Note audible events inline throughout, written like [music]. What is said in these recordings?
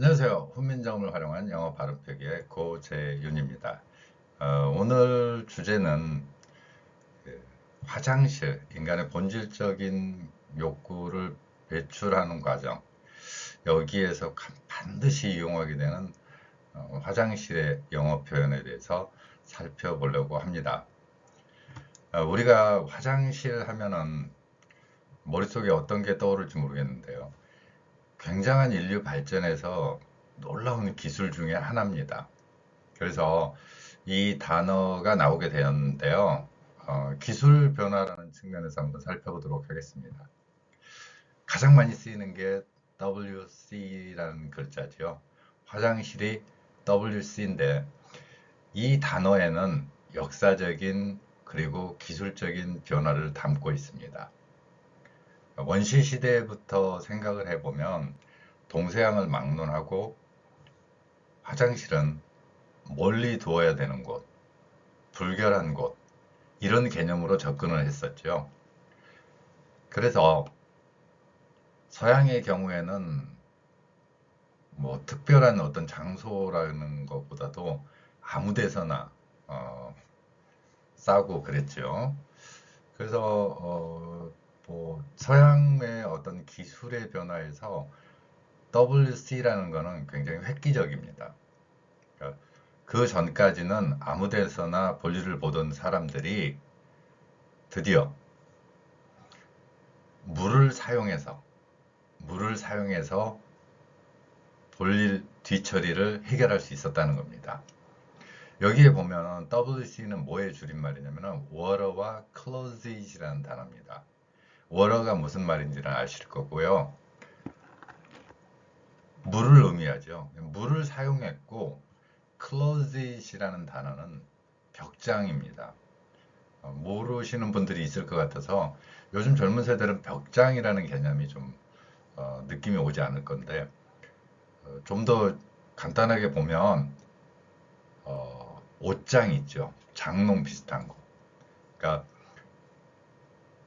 안녕하세요. 훈민정음을 활용한 영어 발음표기의 고재윤입니다. 어, 오늘 주제는 그 화장실, 인간의 본질적인 욕구를 배출하는 과정, 여기에서 반드시 이용하게 되는 어, 화장실의 영어 표현에 대해서 살펴보려고 합니다. 어, 우리가 화장실 하면은 머릿속에 어떤 게 떠오를지 모르겠는데요. 굉장한 인류 발전에서 놀라운 기술 중에 하나입니다. 그래서 이 단어가 나오게 되었는데요. 어, 기술 변화라는 측면에서 한번 살펴보도록 하겠습니다. 가장 많이 쓰이는 게 WC라는 글자죠. 화장실이 WC인데 이 단어에는 역사적인 그리고 기술적인 변화를 담고 있습니다. 원시 시대부터 생각을 해보면 동서양을 막론하고 화장실은 멀리 두어야 되는 곳, 불결한 곳, 이런 개념으로 접근을 했었죠. 그래서 서양의 경우에는 뭐 특별한 어떤 장소라는 것보다도 아무 데서나 어, 싸고 그랬죠. 그래서 어, 뭐 서양의 어떤 기술의 변화에서 WC라는 것은 굉장히 획기적입니다. 그러니까 그 전까지는 아무 데서나 볼일을 보던 사람들이 드디어 물을 사용해서 물을 사용해서 볼일 뒤처리를 해결할 수 있었다는 겁니다. 여기에 보면 WC는 뭐의 줄임말이냐면 water와 closet이라는 단어입니다. 워러가 무슨 말인지는 아실 거고요. 물을 의미하죠. 물을 사용했고 closet이라는 단어는 벽장입니다. 어, 모르시는 분들이 있을 것 같아서 요즘 젊은 세대는 벽장이라는 개념이 좀 어, 느낌이 오지 않을 건데 어, 좀더 간단하게 보면 어, 옷장 있죠. 장롱 비슷한 거. 그러니까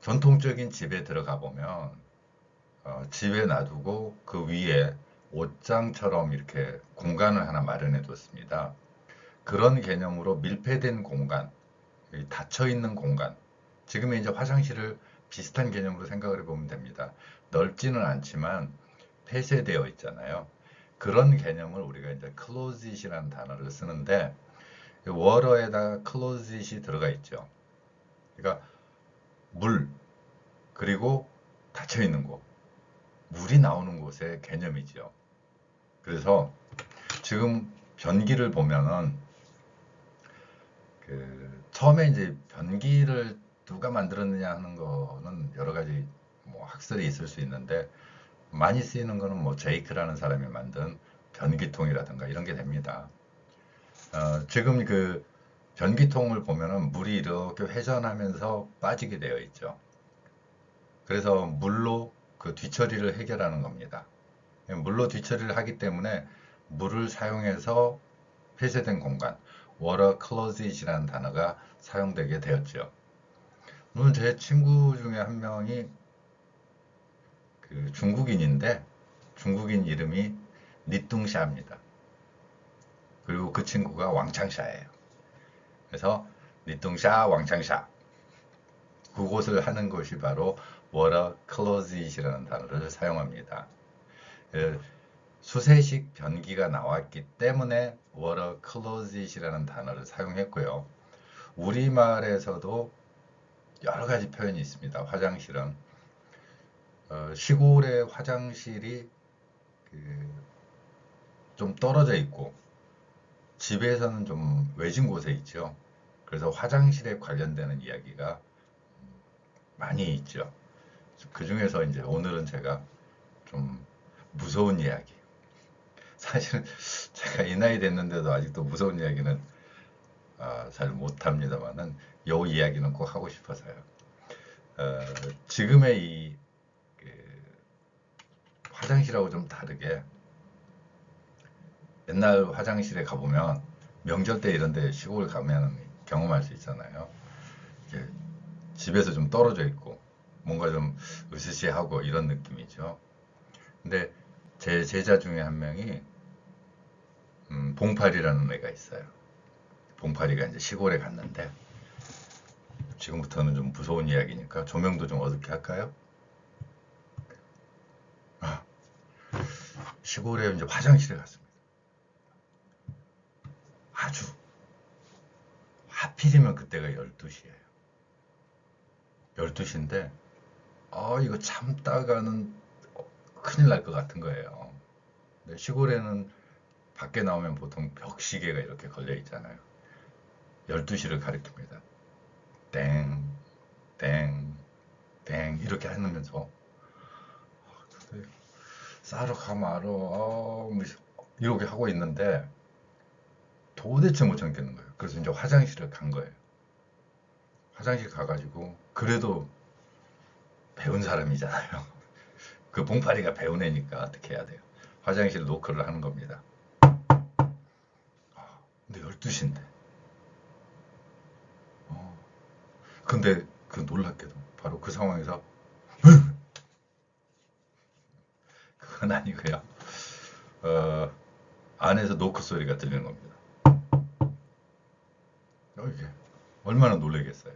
전통적인 집에 들어가 보면 어, 집에 놔두고 그 위에 옷장처럼 이렇게 공간을 하나 마련해 뒀습니다. 그런 개념으로 밀폐된 공간, 닫혀 있는 공간. 지금의 이제 화장실을 비슷한 개념으로 생각을 해보면 됩니다. 넓지는 않지만 폐쇄되어 있잖아요. 그런 개념을 우리가 이제 클로짓이라는 단어를 쓰는데 워러에다가 클로짓이 들어가 있죠. 그러니까 물, 그리고 닫혀 있는 곳, 물이 나오는 곳의 개념이죠. 그래서 지금 변기를 보면은 그 처음에 이제 변기를 누가 만들었느냐 하는 거는 여러 가지 뭐 학설이 있을 수 있는데 많이 쓰이는 거는 뭐 제이크라는 사람이 만든 변기통이라든가 이런 게 됩니다. 어, 지금 그 변기통을 보면은 물이 이렇게 회전하면서 빠지게 되어 있죠. 그래서 물로 그 뒤처리를 해결하는 겁니다. 물로 뒤처리를 하기 때문에 물을 사용해서 폐쇄된 공간, water closet이라는 단어가 사용되게 되었죠. 오늘 제 친구 중에 한 명이 그 중국인인데 중국인 이름이 니뚱샤입니다. 그리고 그 친구가 왕창샤예요. 그래서 니뚱샤 왕창샤 그곳을 하는 것이 바로 water closet이라는 단어를 사용합니다. 그 수세식 변기가 나왔기 때문에 water closet이라는 단어를 사용했고요. 우리말에서도 여러 가지 표현이 있습니다. 화장실은 어, 시골의 화장실이 그 좀 떨어져 있고 집에서는 좀 외진 곳에 있죠. 그래서 화장실에 관련되는 이야기가 많이 있죠. 그 중에서 이제 오늘은 제가 좀 무서운 이야기. 사실은 제가 이 나이 됐는데도 아직도 무서운 이야기는 아, 잘 못합니다만은 요 이야기는 꼭 하고 싶어서요. 어, 지금의 이 그, 화장실하고 좀 다르게 옛날 화장실에 가보면 명절 때 이런 데 시골 가면 경험할 수 있잖아요. 집에서 좀 떨어져 있고 뭔가 좀 으스시하고 이런 느낌이죠. 근데 제 제자 중에 한 명이 음, 봉팔이라는 애가 있어요. 봉팔이가 이제 시골에 갔는데 지금부터는 좀 무서운 이야기니까 조명도 좀 어둡게 할까요? 아, 시골에 이제 화장실에 갔습니다. 아주 하필이면 그때가 12시예요. 12시인데 아 이거 참다가는 큰일 날 것 같은 거예요. 시골에는 밖에 나오면 보통 벽시계가 이렇게 걸려 있잖아요. 12시를 가리킵니다. 땡, 땡, 땡 이렇게 하면서 싸러 가마로 어, 뭐 이렇게 하고 있는데 도대체 못 참겠는 거예요. 그래서 이제 화장실을 간 거예요. 화장실 가가지고 그래도 배운 사람이잖아요. 그 봉파리가 배운 애니까 어떻게 해야 돼요? 화장실 노크를 하는 겁니다. 아, 근데 12시인데. 어, 근데 그 놀랍게도 바로 그 상황에서 [laughs] 그건 아니고요. 어, 안에서 노크 소리가 들리는 겁니다. 어, 이게 얼마나 놀라겠어요.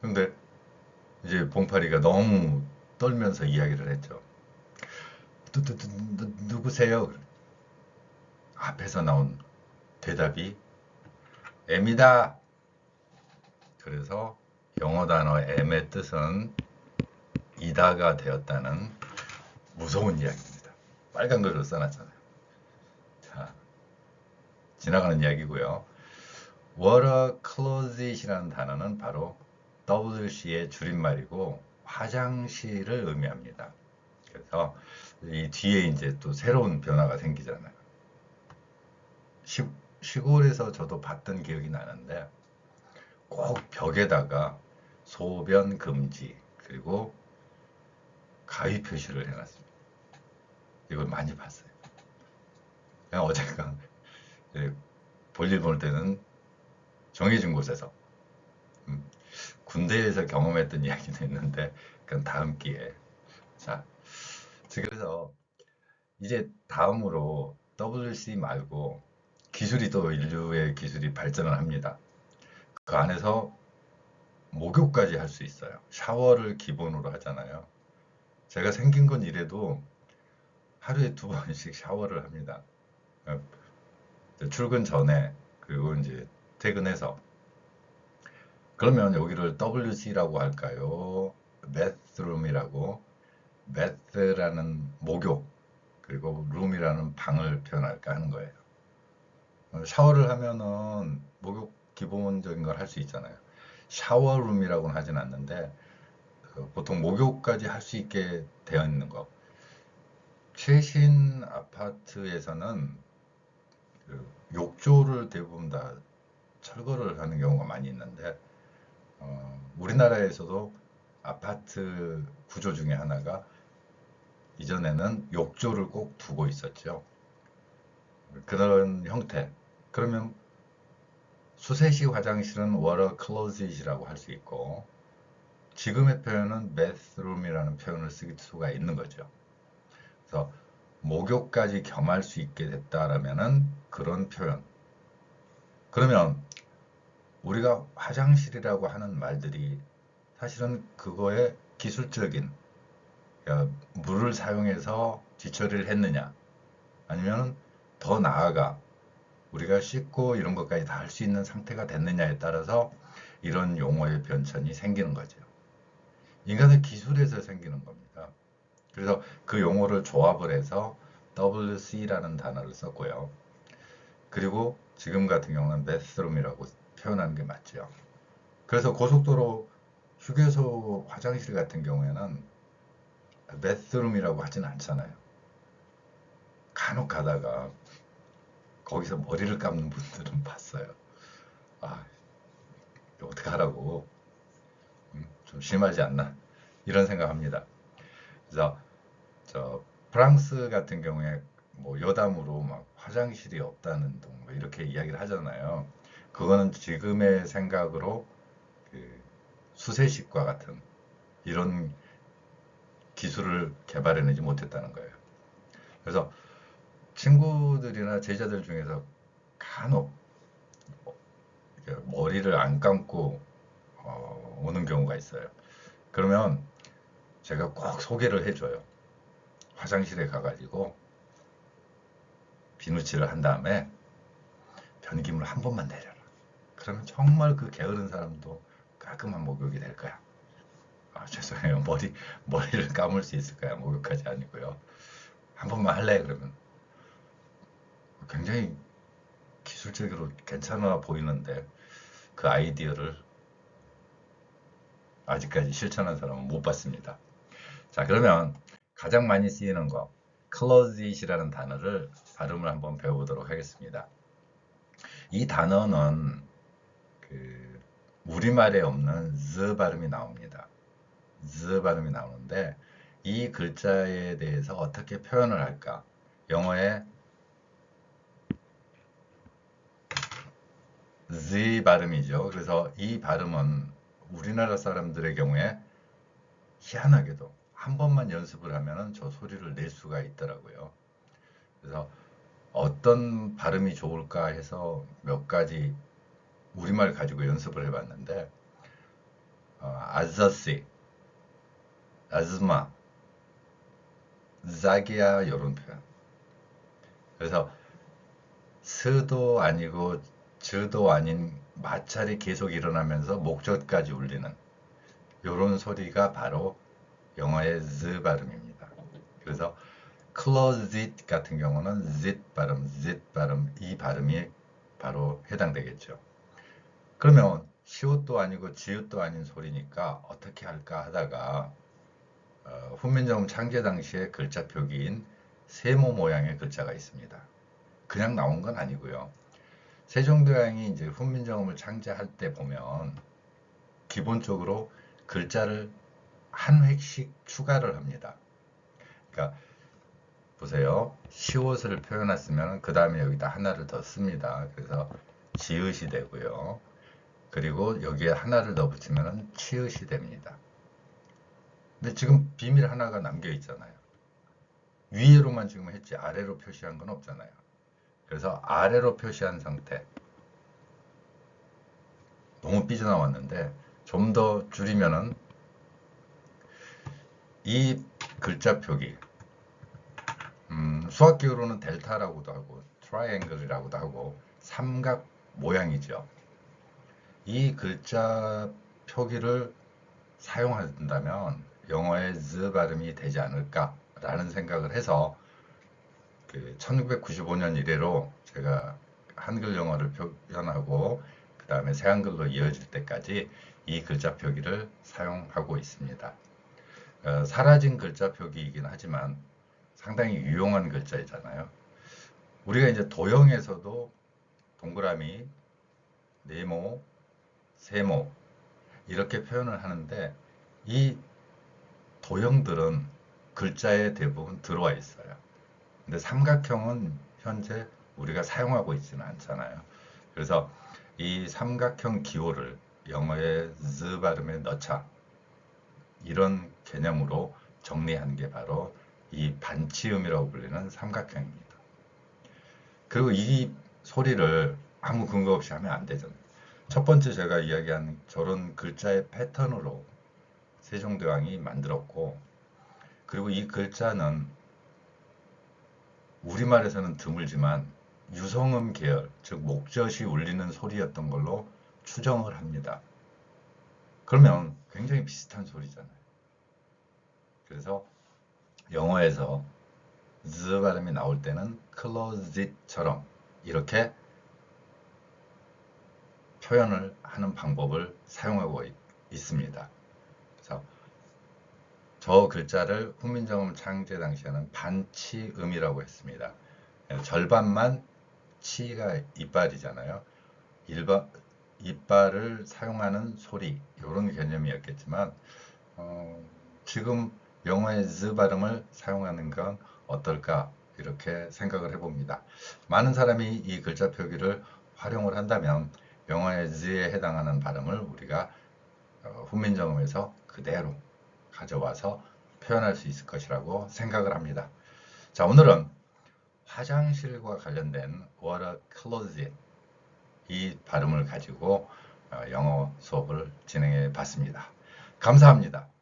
근데 이제 봉파리가 너무 떨면서 이야기를 했죠. 누구세요? 앞에서 나온 대답이 M이다. 그래서 영어 단어 M의 뜻은 이다가 되었다는 무서운 이야기입니다. 빨간 글로 써놨잖아요. 자, 지나가는 이야기고요. water closet이라는 단어는 바로 WC의 줄임말이고 화장실을 의미합니다. 그래서 이 뒤에 이제 또 새로운 변화가 생기잖아요. 시, 시골에서 저도 봤던 기억이 나는데 꼭 벽에다가 소변 금지 그리고 가위 표시를 해놨습니다. 이걸 많이 봤어요. 그냥 어제가 볼일 볼 때는 정해진 곳에서 음, 군대에서 경험했던 이야기도 있는데 그건 다음 기회에 자 그래서 이제 다음으로 WC 말고 기술이 또 인류의 기술이 발전을 합니다. 그 안에서 목욕까지 할 수 있어요. 샤워를 기본으로 하잖아요. 제가 생긴 건 이래도 하루에 두 번씩 샤워를 합니다. 어, 출근 전에 그리고 이제 퇴근해서 그러면 여기를 WC라고 할까요? bathroom이라고 bath라는 목욕 그리고 room이라는 방을 표현할까 하는 거예요. 어, 샤워를 하면은 목욕 기본적인 걸 할 수 있잖아요. 샤워룸이라고는 하진 않는데 그 보통 목욕까지 할 수 있게 되어 있는 거. 최신 아파트에서는 그 욕조를 대부분 다 철거를 하는 경우가 많이 있는데 어, 우리나라에서도 아파트 구조 중에 하나가 이전에는 욕조를 꼭 두고 있었죠. 그런 형태. 그러면 수세식 화장실은 워터 클로짓이라고 할 수 있고 지금의 표현은 bathroom이라는 표현을 쓸 수가 있는 거죠. 그래서 목욕까지 겸할 수 있게 됐다라면은 그런 표현. 그러면 우리가 화장실이라고 하는 말들이 사실은 그거의 기술적인 물을 사용해서 뒤처리를 했느냐 아니면 더 나아가 우리가 씻고 이런 것까지 다 할 수 있는 상태가 됐느냐에 따라서 이런 용어의 변천이 생기는 거죠. 인간의 기술에서 생기는 겁니다. 그래서 그 용어를 조합을 해서 WC라는 단어를 썼고요. 그리고 지금 같은 경우는 bathroom이라고 표현하는 게 맞죠. 그래서 고속도로 휴게소 화장실 같은 경우에는 bathroom이라고 하진 않잖아요. 간혹 가다가 거기서 머리를 감는 분들은 봤어요. 아, 어떻게 하라고. 음, 좀 심하지 않나. 이런 생각합니다. 그래서 저 프랑스 같은 경우에 뭐 여담으로 막 화장실이 없다는 등뭐 이렇게 이야기를 하잖아요. 그거는 지금의 생각으로 그 수세식과 같은 이런 기술을 개발해내지 못했다는 거예요. 그래서 친구들이나 제자들 중에서 간혹 머리를 안 감고 어, 오는 경우가 있어요. 그러면 제가 꼭 소개를 해줘요. 화장실에 가가지고 비누칠을 한 다음에 변기물 한 번만 내려라. 그러면 정말 그 게으른 사람도 깔끔한 목욕이 될 거야. 아, 죄송해요. [laughs] 머리, 머리를 감을 수 있을까요? 목욕하지 아니고요. 한 번만 할래? 그러면 굉장히 기술적으로 괜찮아 보이는데 그 아이디어를 아직까지 실천한 사람은 못 봤습니다. 자, 그러면 가장 많이 쓰이는 거, closet이라는 단어를 발음을 한번 배워보도록 하겠습니다. 이 단어는 그 우리말에 없는 z 발음이 나옵니다. z 발음이 나오는데 이 글자에 대해서 어떻게 표현을 할까? 영어에 z 발음이죠. 그래서 이 발음은 우리나라 사람들의 경우에 희한하게도 한 번만 연습을 하면 저 소리를 낼 수가 있더라고요. 그래서 어떤 발음이 좋을까 해서 몇 가지 우리말 가지고 연습을 해봤는데 어, 아저씨, 아즈마, 자기야 이런 표현. 그래서 스도 아니고 즈도 아닌 마찰이 계속 일어나면서 목젖까지 울리는 이런 소리가 바로 영어의 z 발음입니다. 그래서 closet 같은 경우는 z 발음, z 발음, 이 발음이 바로 해당되겠죠. 그러면 시옷도 아니고 지읒도 아닌 소리니까 어떻게 할까 하다가 어, 훈민정음 창제 당시의 글자 표기인 세모 모양의 글자가 있습니다. 그냥 나온 건 아니고요. 세종대왕이 이제 훈민정음을 창제할 때 보면 기본적으로 글자를 한 획씩 추가를 합니다. 그러니까 보세요. 시옷을 표현했으면 그 다음에 여기다 하나를 더 씁니다. 그래서 지읒이 되고요. 그리고 여기에 하나를 더 붙이면 치읒이 됩니다. 근데 지금 비밀 하나가 남겨 있잖아요. 위로만 지금 했지 아래로 표시한 건 없잖아요. 그래서 아래로 표시한 상태. 너무 삐져나왔는데 좀 더 줄이면은 이 글자 표기 음, 수학기호로는 델타라고도 하고 트라이앵글이라고도 하고 삼각 모양이죠. 이 글자 표기를 사용한다면 영어의 z 발음이 되지 않을까라는 생각을 해서 그 1995년 이래로 제가 한글 영어를 표현하고 그 다음에 새한글로 이어질 때까지 이 글자 표기를 사용하고 있습니다. 어, 사라진 글자 표기이긴 하지만 상당히 유용한 글자이잖아요. 우리가 이제 도형에서도 동그라미, 네모, 세모 이렇게 표현을 하는데 이 도형들은 글자에 대부분 들어와 있어요. 근데 삼각형은 현재 우리가 사용하고 있지는 않잖아요. 그래서 이 삼각형 기호를 영어의 z 발음에 넣자 이런 개념으로 정리한 게 바로 이 반치음이라고 불리는 삼각형입니다. 그리고 이 소리를 아무 근거 없이 하면 안 되잖아요. 첫 번째 제가 이야기한 저런 글자의 패턴으로 세종대왕이 만들었고 그리고 이 글자는 우리말에서는 드물지만 유성음 계열, 즉 목젖이 울리는 소리였던 걸로 추정을 합니다. 그러면 굉장히 비슷한 소리잖아요. 그래서 영어에서 z 발음이 나올 때는 closet처럼 이렇게 표현을 하는 방법을 사용하고 있, 습니다 그래서 저 글자를 훈민정음 창제 당시에는 반치음이라고 했습니다. 절반만 치가 이빨이잖아요. 일반 이빨을 사용하는 소리 이런 개념이었겠지만 어, 지금 영어의 z 발음을 사용하는 건 어떨까 이렇게 생각을 해봅니다. 많은 사람이 이 글자 표기를 활용을 한다면 영어의 z에 해당하는 발음을 우리가 어, 훈민정음에서 그대로 가져와서 표현할 수 있을 것이라고 생각을 합니다. 자 오늘은 화장실과 관련된 water closet 이 발음을 가지고 어, 영어 수업을 진행해 봤습니다. 감사합니다.